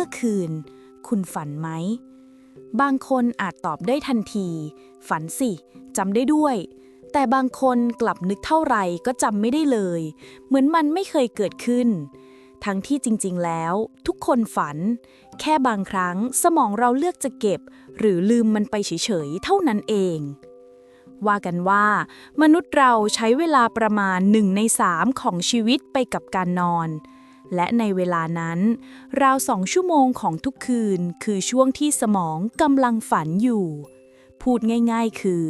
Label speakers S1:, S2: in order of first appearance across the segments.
S1: มื่อคืน คุณฝันไหม บางคนอาจตอบได้ทันที ฝันสิจำได้ด้วย แต่บางคนกลับนึกเท่าไหร่ก็จำไม่ได้เลย เหมือนมันไม่เคยเกิดขึ้น ทั้งที่จริงๆแล้ว ทุกคนฝัน แค่บางครั้งสมองเราเลือกจะเก็บ หรือลืมมันไปเฉยๆ เท่านั้นเองว่ากันว่า มนุษย์เราใช้เวลาประมาณหนึ่งในสามของชีวิตไปกับการนอน และในเวลานั้น ราวสองชั่วโมงของทุกคืนคือช่วงที่สมองกำลังฝันอยู่ พูดง่ายๆคือ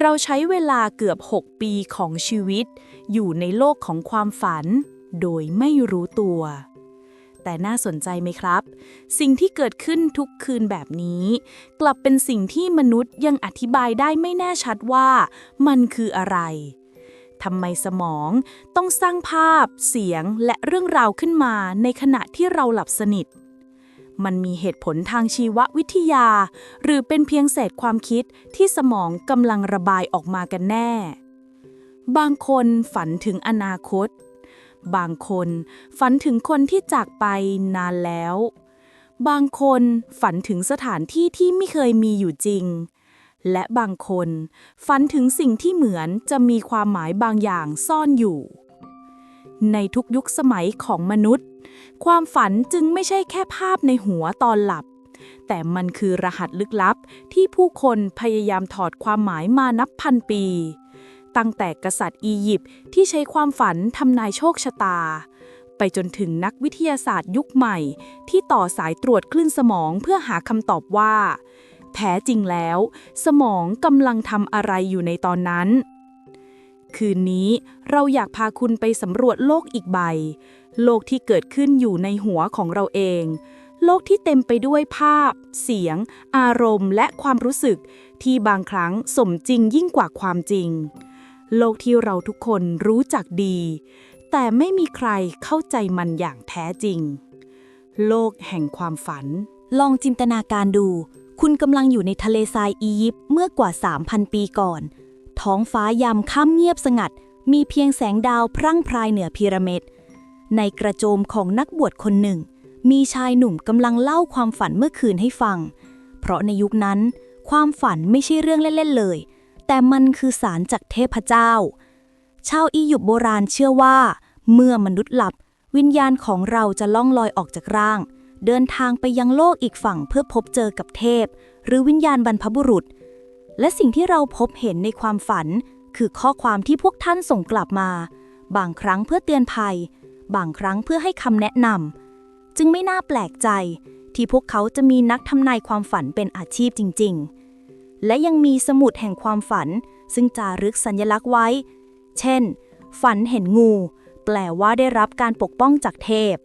S1: เราใช้เวลาเกือบ 6 ปีของชีวิต อยู่ในโลกของความฝัน โดยไม่รู้ตัว แต่น่าสนใจไหมครับ สิ่งที่เกิดขึ้นทุกคืนแบบนี้ กลับเป็นสิ่งที่มนุษย์ยังอธิบายได้ไม่แน่ชัดว่า มันคืออะไร ทำไมสมอง ต้องสร้างภาพ เสียงและเรื่องราวขึ้นมาในขณะที่เราหลับสนิท มันมีเหตุผลทางชีววิทยา หรือเป็นเพียงเศษความคิดที่สมองกำลังระบายออกมากันแน่ บางคนฝันถึงอนาคต บางคนฝันถึงคนที่จากไปนานแล้ว บางคนฝันถึงสถานที่ที่ไม่เคยมีอยู่จริง และบางคน ฝันถึงสิ่งที่เหมือนจะมีความหมายบางอย่างซ่อนอยู่ ในทุกยุคสมัยของมนุษย์ ความฝันจึงไม่ใช่แค่ภาพในหัวตอนหลับ แต่มันคือรหัสลึกลับที่ผู้คนพยายามถอดความหมายมานับพันปี ตั้งแต่กษัตริย์อียิปต์ที่ใช้ความฝันทำนายโชคชะตาไปจนถึงนักวิทยาศาสตร์ยุคใหม่ ที่ต่อสายตรวจคลื่นสมองเพื่อหาคำตอบว่า แท้จริงแล้ว สมองกำลังทำอะไรอยู่ในตอนนั้น คืนนี้เราอยากพาคุณไปสำรวจโลกอีกใบ โลกที่เกิดขึ้นอยู่ในหัวของเราเอง โลกที่เต็มไปด้วยภาพ เสียง อารมณ์ และความรู้สึก ที่บางครั้งสมจริงยิ่งกว่าความจริง โลกที่เราทุกคนรู้จักดี แต่ไม่มีใครเข้าใจมันอย่างแท้จริงโลกแห่งความฝัน
S2: ลองจินตนาการดู คุณกำลังอยู่ในทะเลทรายอียิปต์เมื่อกว่า 3,000 ปีก่อน ท้องฟ้ายามค่ำเงียบสงัด มีเพียงแสงดาวพรั่งพรายเหนือพีระมิดในกระโจมของนักบวชคนหนึ่ง มีชายหนุ่มกำลังเล่าความฝันเมื่อคืนให้ฟัง เพราะในยุคนั้น ความฝันไม่ใช่เรื่องเล่นๆเลย แต่มันคือสารจากเทพเจ้า ชาวอียิปต์โบราณเชื่อว่า เมื่อมนุษย์หลับ วิญญาณของเราจะล่องลอยออกจากร่าง เดินทางไปยังโลกอีกฝั่งเพื่อพบเจอกับเทพ หรือวิญญาณบรรพบุรุษ และสิ่งที่เราพบเห็นในความฝัน คือข้อความที่พวกท่านส่งกลับมา บางครั้งเพื่อเตือนภัย บางครั้งเพื่อให้คำแนะนำจึงไม่น่าแปลกใจ ที่พวกเขาจะมีนักทำนายความฝันเป็นอาชีพจริง ๆ และยังมีสมุดแห่งความฝัน ซึ่งจารึกสัญลักษณ์ไว้ เช่น ฝันเห็นงู แปลว่าได้รับการปกป้องจากเทพ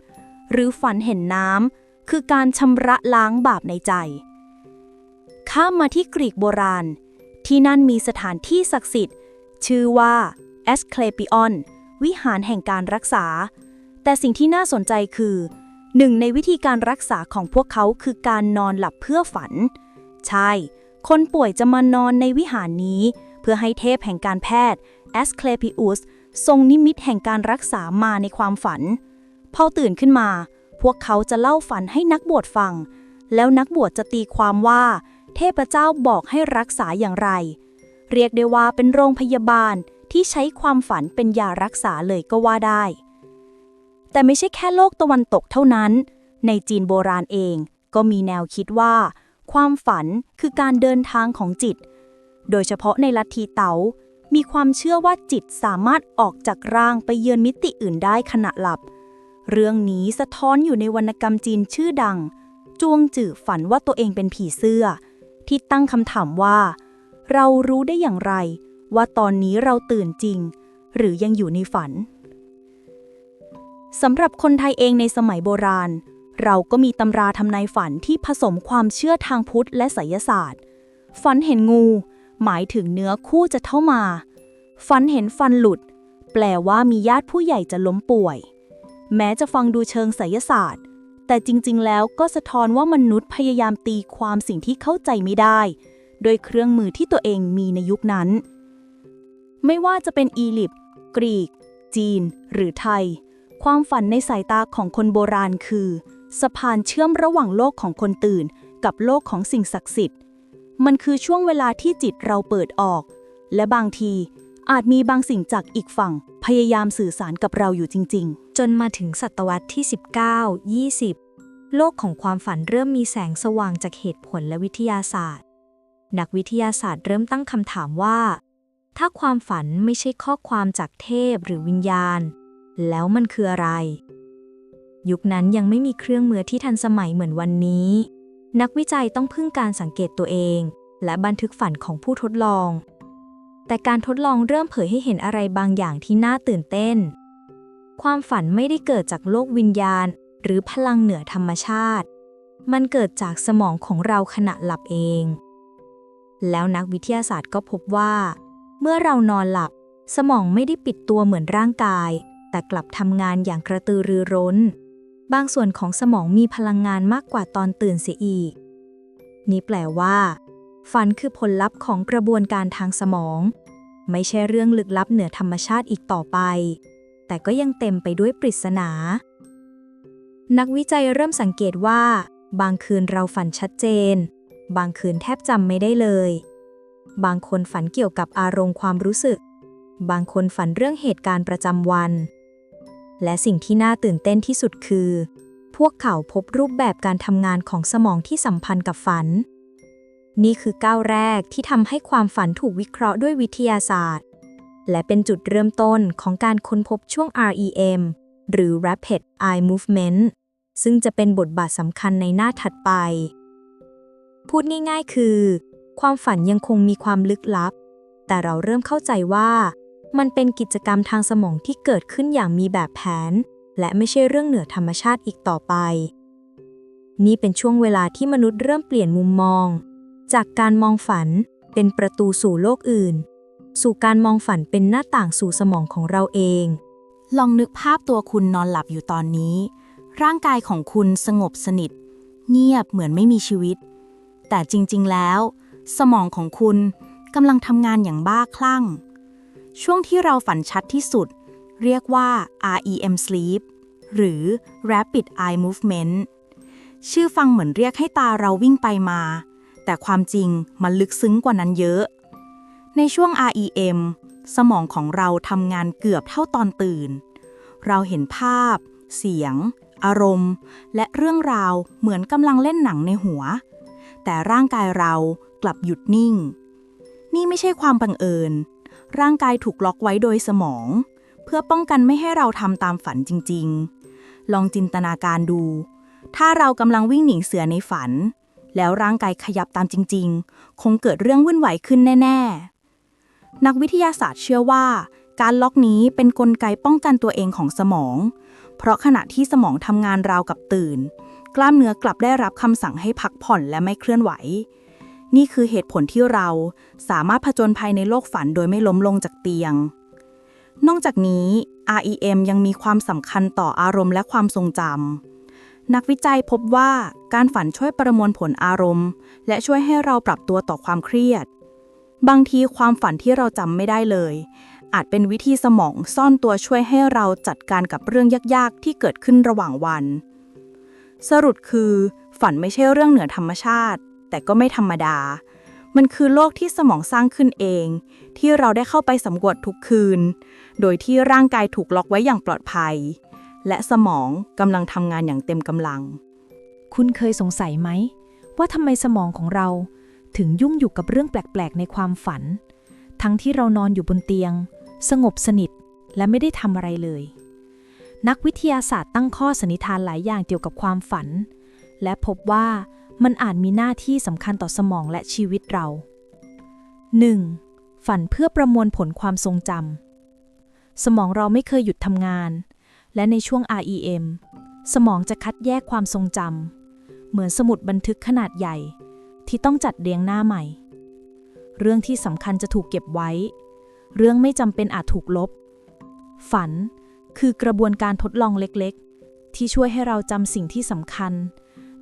S2: หรือฝันเห็นน้ำ คือการชำระล้างบาปในใจ ข้ามมาที่กรีกโบราณ ที่นั่นมีสถานที่ศักดิ์สิทธิ์ ชื่อว่าแอสเคลปิออนวิหารแห่งการรักษา แต่สิ่งที่น่าสนใจคือหนึ่งในวิธีการรักษาของพวกเขาคือการนอนหลับเพื่อฝัน ใช่ คนป่วยจะมานอนในวิหารนี้ เพื่อให้เทพแห่งการแพทย์แอสเคลปิอุสทรงนิมิตแห่งการรักษามาในความฝัน พอตื่นขึ้นมา พวกเขาจะเล่าฝันให้นักบวชฟัง แล้วนักบวชจะตีความว่า เทพเจ้าบอกให้รักษาอย่างไร เรียกได้ว่าเป็นโรงพยาบาลที่ใช้ความฝันเป็นยารักษาเลยก็ว่าได้ แต่ไม่ใช่แค่โลกตะวันตกเท่านั้น ในจีนโบราณเองก็มีแนวคิดว่า ความฝันคือการเดินทางของจิต โดยเฉพาะในลัทธิเต๋ามีความเชื่อว่าจิตสามารถออกจากร่างไปเยือนมิติอื่นได้ขณะหลับ เรื่องนี้สะท้อนอยู่ในวรรณกรรมจีนชื่อดัง จวงจื่อฝันว่าตัวเองเป็นผีเสื้อ ที่ตั้งคำถามว่า เรารู้ได้อย่างไร ว่าตอนนี้เราตื่นจริง หรือยังอยู่ในฝันสำหรับคนไทยเองในสมัยโบราณ เราก็มีตำราทำนายฝันที่ผสมความเชื่อทางพุทธและไสยศาสตร์ ฝันเห็นงู หมายถึงเนื้อคู่จะเข้ามา ฝันเห็นฟันหลุด แปลว่ามีญาติผู้ใหญ่จะล้มป่วย แม้จะฟังดูเชิงไสยศาสตร์ แต่จริงๆ แล้วก็สะท้อนว่ามนุษย์พยายามตีความสิ่งที่เข้าใจไม่ได้ โดยเครื่องมือที่ตัวเองมีในยุคนั้น ไม่ว่าจะเป็นอียิปต์กรีก จีน หรือไทย ความฝันในสายตาของคนโบราณคือ สะพานเชื่อมระหว่างโลกของคนตื่น กับโลกของสิ่งศักดิ์สิทธิ์ มันคือช่วงเวลาที่จิตเราเปิดออก และบางที อาจมีบางสิ่งจากอีกฝั่ง พยายามสื่อสารกับเราอยู่จริง ๆ
S3: จนมาถึงศตวรรษที่ 19 20 โลกของความฝันเริ่มมีแสงสว่างจากเหตุผลและวิทยาศาสตร์ นักวิทยาศาสตร์เริ่มตั้งคำถามว่า ถ้าความฝันไม่ใช่ข้อความจากเทพหรือวิญญาณ แล้วมันคืออะไร ยุคนั้นยังไม่มีเครื่องมือที่ทันสมัยเหมือนวันนี้ นักวิจัยต้องพึ่งการสังเกตตัวเอง และบันทึกฝันของผู้ทดลอง แต่การทดลองเริ่มเผยให้เห็นอะไรบางอย่างที่น่าตื่นเต้น ความฝันไม่ได้เกิดจากโลกวิญญาณ หรือพลังเหนือธรรมชาติ มันเกิดจากสมองของเราขณะหลับเอง แล้วนักวิทยาศาสตร์ก็พบว่า เมื่อเรานอนหลับ สมองไม่ได้ปิดตัวเหมือนร่างกาย แต่กลับทำงานอย่างกระตือรือร้น บางส่วนของสมองมีพลังงานมากกว่าตอนตื่นเสียอีก นี่แปลว่าฝันคือผลลัพธ์ของกระบวนการทางสมอง ไม่ใช่เรื่องลึกลับเหนือธรรมชาติอีกต่อไป แต่ก็ยังเต็มไปด้วยปริศนา นักวิจัยเริ่มสังเกตว่า บางคืนเราฝันชัดเจน บางคืนแทบจำไม่ได้เลย บางคนฝันเกี่ยวกับอารมณ์ความรู้สึก บางคนฝันเรื่องเหตุการณ์ประจำวัน และสิ่งที่น่าตื่นเต้นที่สุดคือ พวกเขาพบรูปแบบการทำงานของสมองที่สัมพันธ์กับฝัน นี่คือก้าวแรกที่ทำให้ความฝันถูกวิเคราะห์ด้วยวิทยาศาสตร์ และเป็นจุดเริ่มต้นของการค้นพบช่วง REM หรือ Rapid Eye Movement ซึ่งจะเป็นบทบาทสำคัญในหน้าถัดไป พูดง่ายๆคือ ความฝันยังคงมีความลึกลับ แต่เราเริ่มเข้าใจว่า มันเป็นกิจกรรมทางสมองที่เกิดขึ้นอย่างมีแบบแผน และไม่ใช่เรื่องเหนือธรรมชาติอีกต่อไป นี่เป็นช่วงเวลาที่มนุษย์เริ่มเปลี่ยนมุมมอง จากการมองฝันเป็นประตูสู่โลกอื่น สู่การมองฝันเป็นหน้าต่างสู่สมองของเราเอง
S2: ลองนึกภาพตัวคุณนอนหลับอยู่ตอนนี้ ร่างกายของคุณสงบสนิท เงียบเหมือนไม่มีชีวิต แต่จริง ๆ แล้ว สมองของคุณกำลังทำงานอย่างบ้าคลั่ง ช่วงที่เราฝันชัดที่สุด เรียกว่า REM sleep หรือ Rapid Eye Movement ชื่อฟังเหมือนเรียกให้ตาเราวิ่งไปมา แต่ความจริงมันลึกซึ้งกว่านั้นเยอะ ในช่วง REM สมองของเราทำงานเกือบเท่าตอนตื่น เราเห็นภาพ เสียง อารมณ์ และเรื่องราวเหมือนกำลังเล่นหนังในหัว แต่ร่างกายเรากลับหยุดนิ่ง นี่ไม่ใช่ความบังเอิญ ร่างกายถูกล็อกไว้โดยสมอง เพื่อป้องกันไม่ให้เราทำตามฝันจริง ๆ ลองจินตนาการดู ถ้าเรากำลังวิ่งหนีเสือในฝัน แล้วร่างกายขยับตามจริง ๆ คงเกิดเรื่องวุ่นวายขึ้นแน่ ๆ นักวิทยาศาสตร์เชื่อว่า การล็อกนี้เป็นนกลไกป้องกันตัวเองของสมอง เพราะขณะที่สมองทำงานราวกับตื่น กล้ามเนื้อกลับได้รับคำสั่งให้พักผ่อนและไม่เคลื่อนไหว นี่คือเหตุผลที่เราสามารถผจญภัยในโลกฝันโดยไม่ล้มลงจากเตียง นอกจากนี้ REM ยังมีความสำคัญต่ออารมณ์และความทรงจำ นักวิจัยพบว่าการฝันช่วยประมวลผลอารมณ์ และช่วยให้เราปรับตัวต่อความเครียด บางทีความฝันที่เราจำไม่ได้เลย อาจเป็นวิธีสมองซ่อนตัวช่วยให้เราจัดการกับเรื่องยากๆ ที่เกิดขึ้นระหว่างวัน สรุปคือ ฝันไม่ใช่เรื่องเหนือธรรมชาติ แต่ก็ไม่ธรรมดา มันคือโลกที่สมองสร้างขึ้นเอง ที่เราได้เข้าไปสำรวจทุกคืน โดยที่ร่างกายถูกล็อกไว้อย่างปลอดภัย และสมองกำลังทำงานอย่างเต็มกำลัง
S4: คุณเคยสงสัยไหม ว่าทำไมสมองของเราถึงยุ่งอยู่กับเรื่องแปลก ๆ ในความฝัน ทั้งที่เรานอนอยู่บนเตียง สงบสนิทและไม่ได้ทำอะไรเลย นักวิทยาศาสตร์ตั้งข้อสันนิษฐานหลายอย่างเกี่ยวกับความฝัน และพบว่ามันอาจมีหน้าที่สำคัญต่อสมองและชีวิตเรา 1. ฝันเพื่อประมวลผลความทรงจำสมองเราไม่เคยหยุดทำงาน และในช่วง REM สมองจะคัดแยกความทรงจำเหมือนสมุดบันทึกขนาดใหญ่ ที่ต้องจัดเรียงหน้าใหม่ เรื่องที่สำคัญจะถูกเก็บไว้ เรื่องไม่จำเป็นอาจถูกลบ ฝันคือกระบวนการทดลองเล็กๆ ที่ช่วยให้เราจำสิ่งที่สำคัญ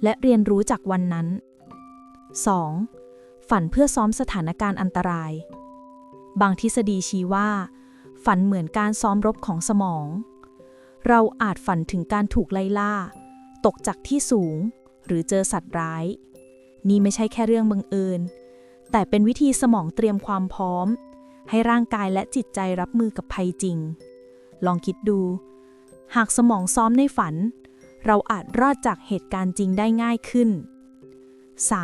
S4: และเรียนรู้จากวันนั้น 2. ฝันเพื่อซ้อมสถานการณ์อันตราย บางทฤษฎีชี้ว่า ฝันเหมือนการซ้อมรบของสมอง เราอาจฝันถึงการถูกไล่ล่า ตกจากที่สูง หรือเจอสัตว์ร้าย นี่ไม่ใช่แค่เรื่องบังเอิญ แต่เป็นวิธีสมองเตรียมความพร้อม ให้ร่างกายและจิตใจรับมือกับภัยจริง ลองคิดดู หากสมองซ้อมในฝัน เราอาจรอดจากเหตุการณ์จริงได้ง่ายขึ้น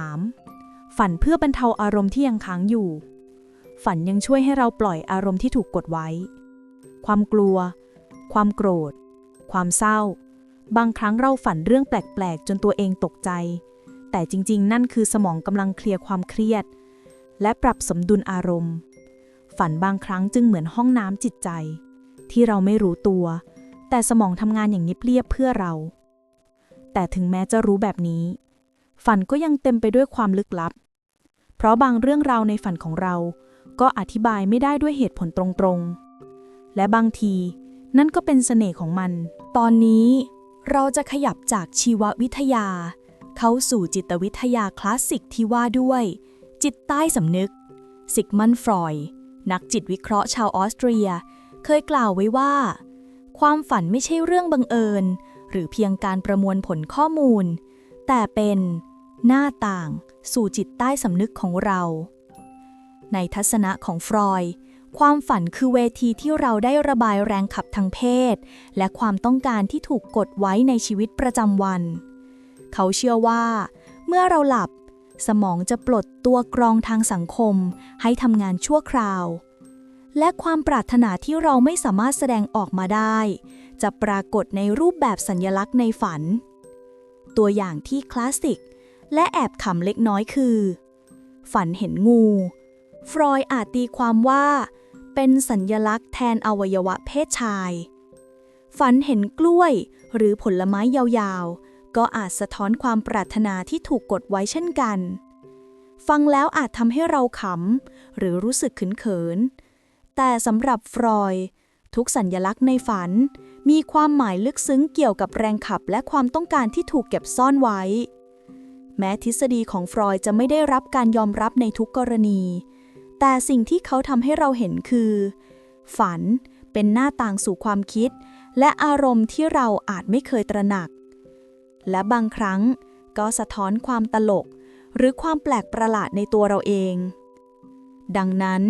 S4: 3. ฝันเพื่อบรรเทาอารมณ์ที่ยังค้างอยู่ ฝันยังช่วยให้เราปล่อยอารมณ์ที่ถูกกดไว้ ความกลัว ความโกรธ ความเศร้า บางครั้งเราฝันเรื่องแปลกๆ จนตัวเองตกใจ แต่จริงๆ นั่นคือสมองกำลังเคลียร์ความเครียด และปรับสมดุลอารมณ์ ฝันบางครั้งจึงเหมือนห้องน้ำจิตใจ ที่เราไม่รู้ตัว แต่สมองทำงานอย่างเงียบเพื่อเรา แต่ถึงแม้จะรู้แบบนี้ ฝันก็ยังเต็มไปด้วยความลึกลับ เพราะบางเรื่องราวในฝันของเรา ก็อธิบายไม่ได้ด้วยเหตุผลตรงๆ และบางที นั่นก็เป็นเสน่ห์ของมัน
S1: ตอนนี้เราจะขยับจากชีววิทยา เข้าสู่จิตวิทยาคลาสสิกที่ว่าด้วย จิตใต้สำนึกซิกมันฟรอยนักจิตวิเคราะห์ชาวออสเตรีย เคยกล่าวไว้ว่า ความฝันไม่ใช่เรื่องบังเอิญ หรือเพียงการประมวลผลข้อมูล แต่เป็นหน้าต่างสู่จิตใต้สำนึกของเรา ในทัศนะของฟรอยด์ ความฝันคือเวทีที่เราได้ระบายแรงขับทางเพศ และความต้องการที่ถูกกดไว้ในชีวิตประจำวัน เขาเชื่อว่า เมื่อเราหลับ สมองจะปลดตัวกรองทางสังคม ให้ทำงานชั่วคราว และความปรารถนาที่เราไม่สามารถแสดงออกมาได้ จะปรากฏในรูปแบบสัญญลักษณ์ในฝัน ตัวอย่างที่คลาสสิก และแอบขำเล็กน้อยคือ ฝันเห็นงู ฟรอยอาจตีความว่า เป็นสัญญลักษณ์แทนอวัยวะเพศชาย ฝันเห็นกล้วยหรือผลไม้ยาวๆ ก็อาจสะท้อนความปรารถนาที่ถูกกดไว้เช่นกัน ฟังแล้วอาจทำให้เราขำหรือรู้สึกเขินๆ แต่สำหรับฟรอยทุกสัญญลักษณ์ในฝัน มีความหมายลึกซึ้งเกี่ยวกับแรงขับและความต้องการที่ถูกเก็บซ่อนไว้ แม้ทฤษฎีของฟรอยจะไม่ได้รับการยอมรับในทุกกรณี แต่สิ่งที่เขาทำให้เราเห็นคือ ฝันเป็นหน้าต่างสู่ความคิด และอารมณ์ที่เราอาจไม่เคยตระหนัก และบางครั้งก็สะท้อนความตลก หรือความแปลกประหลาดในตัวเราเอง ดังนั้น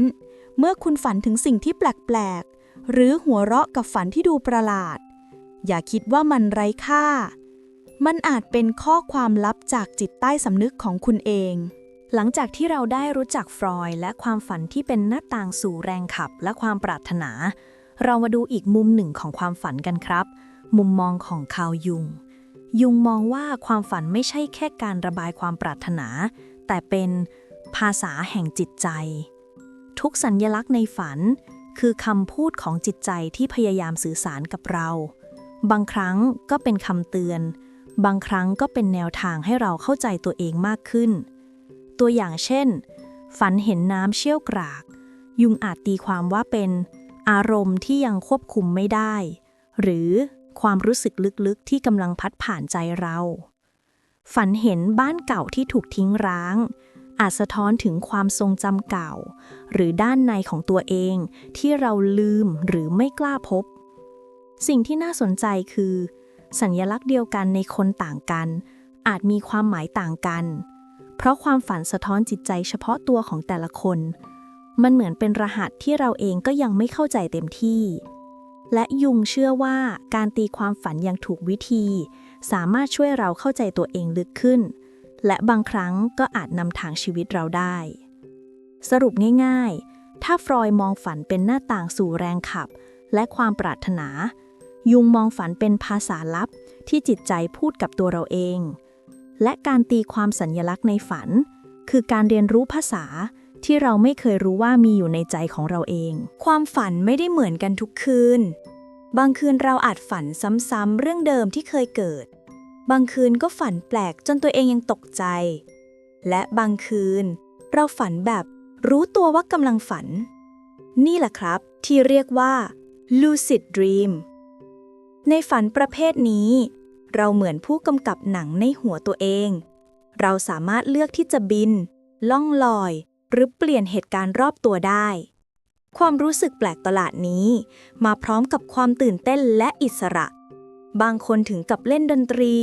S1: เมื่อคุณฝันถึงสิ่งที่แปลกๆ หรือหัวเราะกับฝันที่ดูประหลาด อย่าคิดว่ามันไร้ค่า มันอาจเป็นข้อความลับจากจิตใต้สำนึกของคุณเอง
S2: หลังจากที่เราได้รู้จักฟรอยด์และความฝันที่เป็นหน้าต่างสู่แรงขับและความปรารถนา เรามาดูอีกมุมหนึ่งของความฝันกันครับ มุมมองของคาวยุง ยุงมองว่าความฝันไม่ใช่แค่การระบายความปรารถนา แต่เป็นภาษาแห่งจิตใจ ทุกสัญญลักษณ์ในฝัน คือคำพูดของจิตใจที่พยายามสื่อสารกับเรา บางครั้งก็เป็นคำเตือน บางครั้งก็เป็นแนวทางให้เราเข้าใจตัวเองมากขึ้น ตัวอย่างเช่น ฝันเห็นน้ำเชี่ยวกราก ยุงอาจตีความว่าเป็น อารมณ์ที่ยังควบคุมไม่ได้ หรือความรู้สึกลึกๆที่กำลังพัดผ่านใจเรา ฝันเห็นบ้านเก่าที่ถูกทิ้งร้าง อาจสะท้อนถึงความทรงจำเก่า หรือด้านในของตัวเองที่เราลืมหรือไม่กล้าพบ สิ่งที่น่าสนใจคือ สัญญลักษณ์เดียวกันในคนต่างกัน อาจมีความหมายต่างกัน เพราะความฝันสะท้อนจิตใจเฉพาะตัวของแต่ละคน มันเหมือนเป็นรหัสที่เราเองก็ยังไม่เข้าใจเต็มที่ และยุงเชื่อว่าการตีความฝันอย่างถูกวิธี สามารถช่วยเราเข้าใจตัวเองลึกขึ้น และบางครั้งก็อาจนำทางชีวิตเราได้ สรุปง่ายๆ ถ้าฟรอยมองฝันเป็นหน้าต่างสู่แรงขับ และความปรารถนา ยุงมองฝันเป็นภาษาลับที่จิตใจพูดกับตัวเราเอง และการตีความสัญญลักษณ์ในฝัน คือการเรียนรู้ภาษาที่เราไม่เคยรู้ว่ามีอยู่ในใจของเราเอง
S1: ความฝันไม่ได้เหมือนกันทุกคืน บางคืนเราอาจฝันซ้ำๆเรื่องเดิมที่เคยเกิด บางคืนก็ฝันแปลกจนตัวเองยังตกใจ และบางคืน เราฝันแบบรู้ตัวว่ากำลังฝัน นี่แหละครับ ที่เรียกว่า lucid dream ในฝันประเภทนี้ เราเหมือนผู้กำกับหนังในหัวตัวเอง เราสามารถเลือกที่จะบิน ล่องลอย หรือเปลี่ยนเหตุการณ์รอบตัวได้ ความรู้สึกแปลกประหลาดนี้ มาพร้อมกับความตื่นเต้นและอิสระ บางคนถึงกับเล่นดนตรี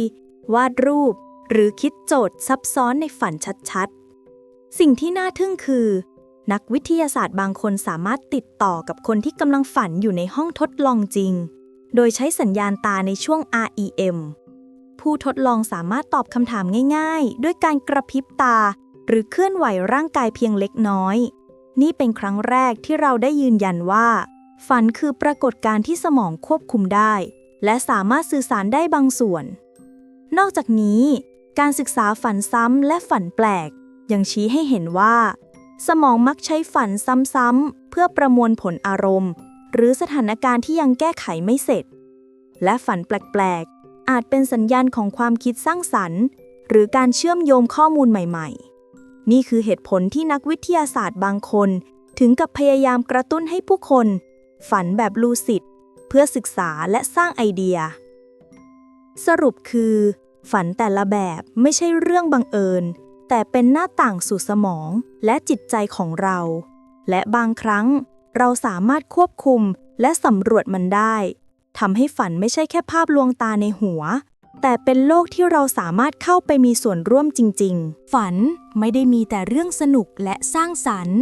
S2: วาดรูป หรือคิดโจทย์ซับซ้อนในฝันชัดๆ สิ่งที่น่าทึ่งคือ นักวิทยาศาสตร์บางคนสามารถติดต่อกับคนที่กำลังฝันอยู่ในห้องทดลองจริงโดยใช้สัญญาณตาในช่วง REM ผู้ทดลองสามารถตอบคำถามง่ายๆ ด้วยการกระพริบตา หรือเคลื่อนไหวร่างกายเพียงเล็กน้อย นี่เป็นครั้งแรกที่เราได้ยืนยันว่า ฝันคือปรากฏการณ์ที่สมองควบคุมได้ และสามารถสื่อสารได้บางส่วน นอกจากนี้ การศึกษาฝันซ้ำและฝันแปลก ยังชี้ให้เห็นว่า สมองมักใช้ฝันซ้ำๆเพื่อประมวลผลอารมณ์ หรือสถานการณ์ที่ยังแก้ไขไม่เสร็จ และฝันแปลกๆ อาจเป็นสัญญาณของความคิดสร้างสรรค์ หรือการเชื่อมโยงข้อมูลใหม่ๆ นี่คือเหตุผลที่นักวิทยาศาสตร์บางคน ถึงกับพยายามกระตุ้นให้ผู้คน ฝันแบบลูซิดเพื่อศึกษาและสร้างไอเดีย สรุปคือ ฝันแต่ละแบบไม่ใช่เรื่องบังเอิญ แต่เป็นหน้าต่างสู่สมองและจิตใจของเรา และบางครั้งเราสามารถควบคุมและสำรวจมันได้ ทำให้ฝันไม่ใช่แค่ภาพลวงตาในหัว แต่เป็นโลกที่เราสามารถเข้าไปมีส่วนร่วมจริง ๆ ฝันไม่ได้มีแต่เรื่องสนุกและสร้างสรรค์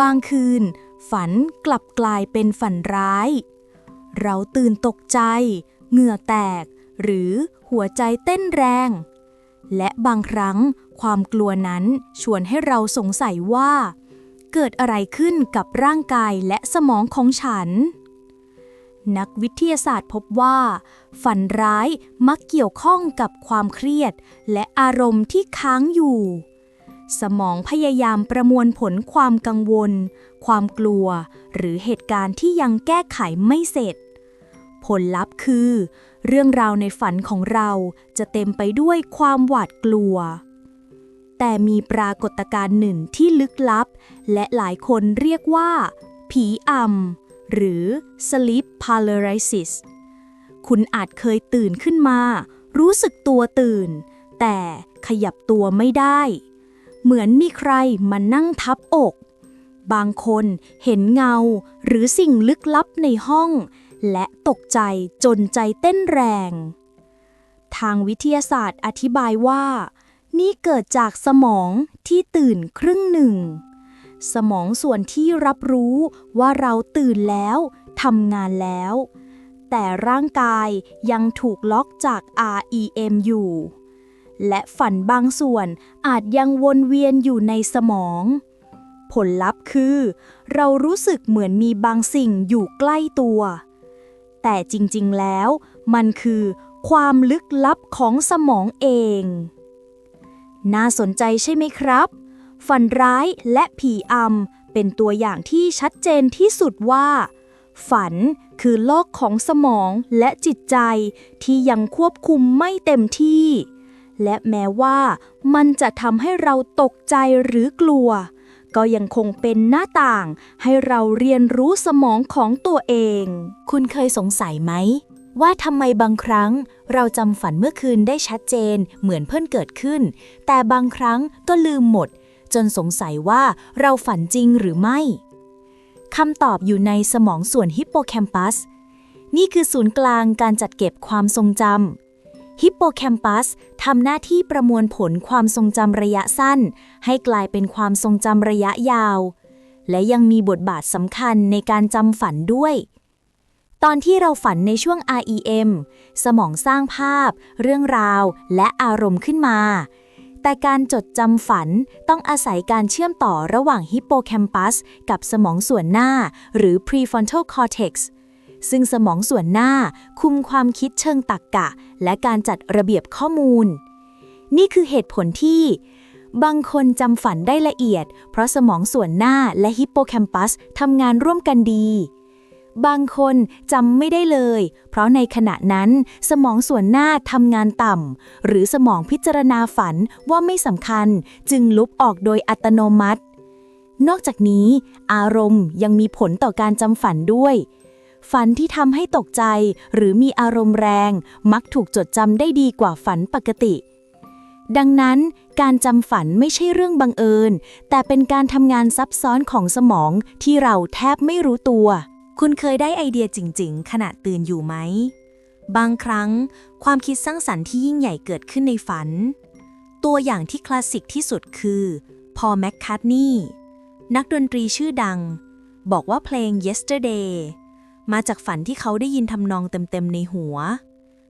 S2: บางคืน ฝันกลับกลายเป็นฝันร้าย เราตื่นตกใจ เหงื่อแตก หรือหัวใจเต้นแรง และบางครั้งความกลัวนั้นชวนให้เราสงสัยว่า เกิดอะไรขึ้นกับร่างกายและสมองของฉัน นักวิทยาศาสตร์พบว่า ฝันร้ายมักเกี่ยวข้องกับความเครียด และอารมณ์ที่ค้างอยู่ สมองพยายามประมวลผลความกังวล ความกลัว หรือเหตุการณ์ที่ยังแก้ไขไม่เสร็จ ผลลัพธ์คือ เรื่องราวในฝันของเราจะเต็มไปด้วยความหวาดกลัว แต่มีปรากฏการณ์หนึ่งที่ลึกลับ และหลายคนเรียกว่า ผีอำ หรือ sleep paralysis คุณอาจเคยตื่นขึ้นมา รู้สึกตัวตื่น แต่ขยับตัวไม่ได้ เหมือนมีใครมานั่งทับอก บางคนเห็นเงาหรือสิ่งลึกลับในห้อง และตกใจจนใจเต้นแรง ทางวิทยาศาสตร์อธิบายว่า นี่เกิดจากสมองที่ตื่นครึ่งหนึ่ง สมองส่วนที่รับรู้ว่าเราตื่นแล้วทำงานแล้ว แต่ร่างกายยังถูกล็อกจาก REM อยู่ และฝันบางส่วนอาจยังวนเวียนอยู่ในสมอง ผลลัพธ์คือ เรารู้สึกเหมือนมีบางสิ่งอยู่ใกล้ตัว แต่จริงๆแล้วมันคือความลึกลับของสมองเอง น่าสนใจใช่ไหมครับ ฝันร้ายและผีอำเป็นตัวอย่างที่ชัดเจนที่สุดว่า ฝันคือโลกของสมองและจิตใจที่ยังควบคุมไม่เต็มที่ และแม้ว่ามันจะทำให้เราตกใจหรือกลัว ก็ยังคงเป็นหน้าต่างให้เราเรียนรู้สมองของตัวเอง
S1: คุณเคยสงสัยไหมว่าทำไมบางครั้งเราจำฝันเมื่อคืนได้ชัดเจนเหมือนเพิ่งเกิดขึ้น แต่บางครั้งก็ลืมหมด จนสงสัยว่าเราฝันจริงหรือไม่คำตอบอยู่ในสมองส่วนฮิปโปแคมปัส นี่คือศูนย์กลางการจัดเก็บความทรงจำฮิปโปแคมปัสทำหน้าที่ประมวลผลความทรงจำระยะสั้น ให้กลายเป็นความทรงจำระยะยาว และยังมีบทบาทสำคัญในการจำฝันด้วยตอนที่เราฝันในช่วง REM สมองสร้างภาพ เรื่องราว และอารมณ์ขึ้นมา แต่การจดจำฝันต้องอาศัยการเชื่อมต่อระหว่างฮิปโปแคมปัสกับสมองส่วนหน้า หรือ prefrontal cortex ซึ่งสมองส่วนหน้าคุมความคิดเชิงตรรกกะ และการจัดระเบียบข้อมูล นี่คือเหตุผลที่ บางคนจำฝันได้ละเอียด เพราะสมองส่วนหน้าและฮิปโปแคมปัสทำงานร่วมกันดี บางคนจำไม่ได้เลย เพราะในขณะนั้นสมองส่วนหน้าทำงานต่ำ หรือสมองพิจารณาฝันว่าไม่สำคัญ จึงลุบออกโดยอัตโนมัติ นอกจากนี้ อารมณ์ยังมีผลต่อการจำฝันด้วย ฝันที่ทำให้ตกใจ หรือมีอารมณ์แรง มักถูกจดจำได้ดีกว่าฝันปกติดังนั้นการจำฝันไม่ใช่เรื่องบังเอิญ แต่เป็นการทำงานซับซ้อนของสมองที่เราแทบไม่รู้ตัว คุณเคยได้ไอเดียจริง ๆ ขณะตื่นอยู่ไหม
S3: บางครั้งความคิดสร้างสรรค์ที่ยิ่งใหญ่เกิดขึ้นในฝัน ตัวอย่างที่คลาสสิกที่สุดคือพอแมคคาร์ทนีย์นักดนตรีชื่อดัง บอกว่าเพลง Yesterday มาจากฝันที่เขาได้ยินทำนองเต็มๆในหัว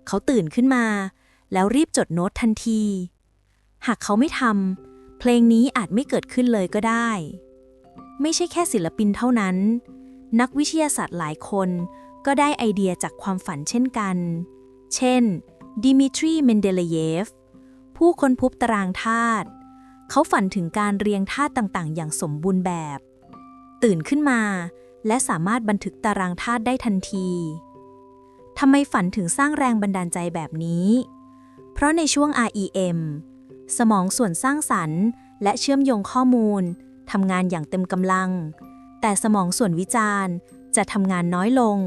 S3: เขาตื่นขึ้นมา แล้วรีบจดโน้ตทันที หากเขาไม่ทำเพลงนี้อาจไม่เกิดขึ้นเลยก็ได้ ไม่ใช่แค่ศิลปินเท่านั้น นักวิทยาศาสตร์หลายคนก็ได้ไอเดียจากความฝันเช่นกัน เช่น ดิมิทรี เมนเดเลเยฟ ผู้ค้นพบตารางธาตุ เขาฝันถึงการเรียงธาตุต่างๆ อย่างสมบูรณ์แบบ ตื่นขึ้นมา และสามารถบันทึกตารางธาตุได้ทันที ทำไมฝันถึงสร้างแรงบันดาลใจแบบนี้ เพราะในช่วง REM สมองส่วนสร้างสรรค์ และเชื่อมโยงข้อมูลทำงานอย่างเต็มกำลัง แต่สมองส่วนวิจารณ์จะทำงานน้อยลง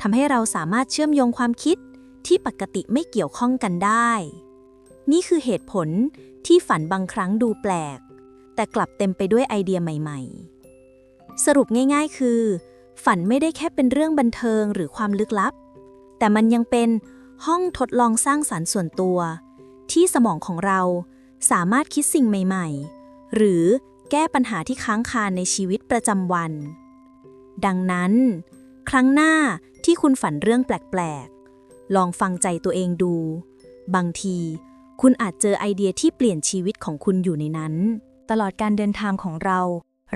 S3: ทำให้เราสามารถเชื่อมโยงความคิดที่ปกติไม่เกี่ยวข้องกันได้ นี่คือเหตุผลที่ฝันบางครั้งดูแปลก แต่กลับเต็มไปด้วยไอเดียใหม่ๆ สรุปง่ายๆคือ ฝันไม่ได้แค่เป็นเรื่องบันเทิงหรือความลึกลับ แต่มันยังเป็นห้องทดลองสร้างสารรค์ส่วนตัว ที่สมองของเราสามารถคิดสิ่งใหม่ๆ หรือ แก้ปัญหาที่ค้างคาในชีวิตประจำวัน ดังนั้น ครั้งหน้าที่คุณฝันเรื่องแปลกๆ ลองฟังใจตัวเองดู บางที คุณอาจเจอไอเดียที่เปลี่ยนชีวิตของคุณอยู่ในนั้น
S2: ตลอดการเดินทางของเรา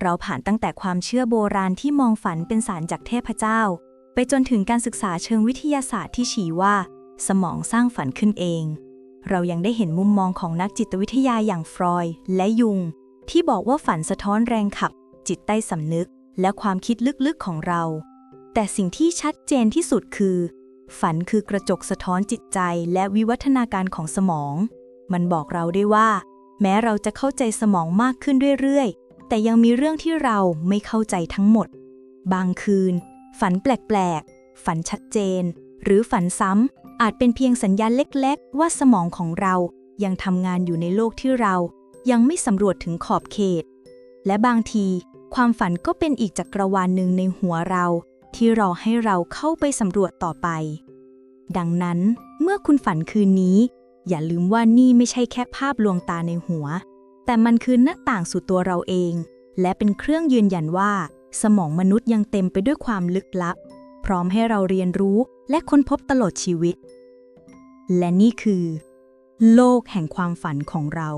S2: เราผ่านตั้งแต่ความเชื่อโบราณที่มองฝันเป็นสารจากเทพเจ้า ไปจนถึงการศึกษาเชิงวิทยาศาสตร์ที่ชี้ว่า สมองสร้างฝันขึ้นเอง เรายังได้เห็นมุมมองของนักจิตวิทยาอย่างฟรอยด์และยุง ที่บอกว่าฝันสะท้อนแรงขับ จิตใต้สำนึก และความคิดลึกๆของเรา แต่สิ่งที่ชัดเจนที่สุดคือ ฝันคือกระจกสะท้อนจิตใจและวิวัฒนาการของสมอง มันบอกเราได้ว่า แม้เราจะเข้าใจสมองมากขึ้นเรื่อยๆ แต่ยังมีเรื่องที่เราไม่เข้าใจทั้งหมด บางคืน ฝันแปลกๆ ฝันชัดเจน หรือฝันซ้ำอาจเป็นเพียงสัญญาณเล็ก ๆ ว่าสมองของเรายังทำงานอยู่ในโลกที่เรา ยังไม่สำรวจถึงขอบเขต และบางที ความฝันก็เป็นอีกจักรวาลหนึ่งในหัวเรา ที่รอให้เราเข้าไปสำรวจต่อไป ดังนั้นเมื่อคุณฝันคืนนี้ อย่าลืมว่านี่ไม่ใช่แค่ภาพลวงตาในหัว แต่มันคือหน้าต่างสู่ตัวเราเอง และเป็นเครื่องยืนยันว่า สมองมนุษย์ยังเต็มไปด้วยความลึกลับ พร้อมให้เราเรียนรู้และค้นพบตลอดชีวิต และนี่คือ โลกแห่งความฝันของเรา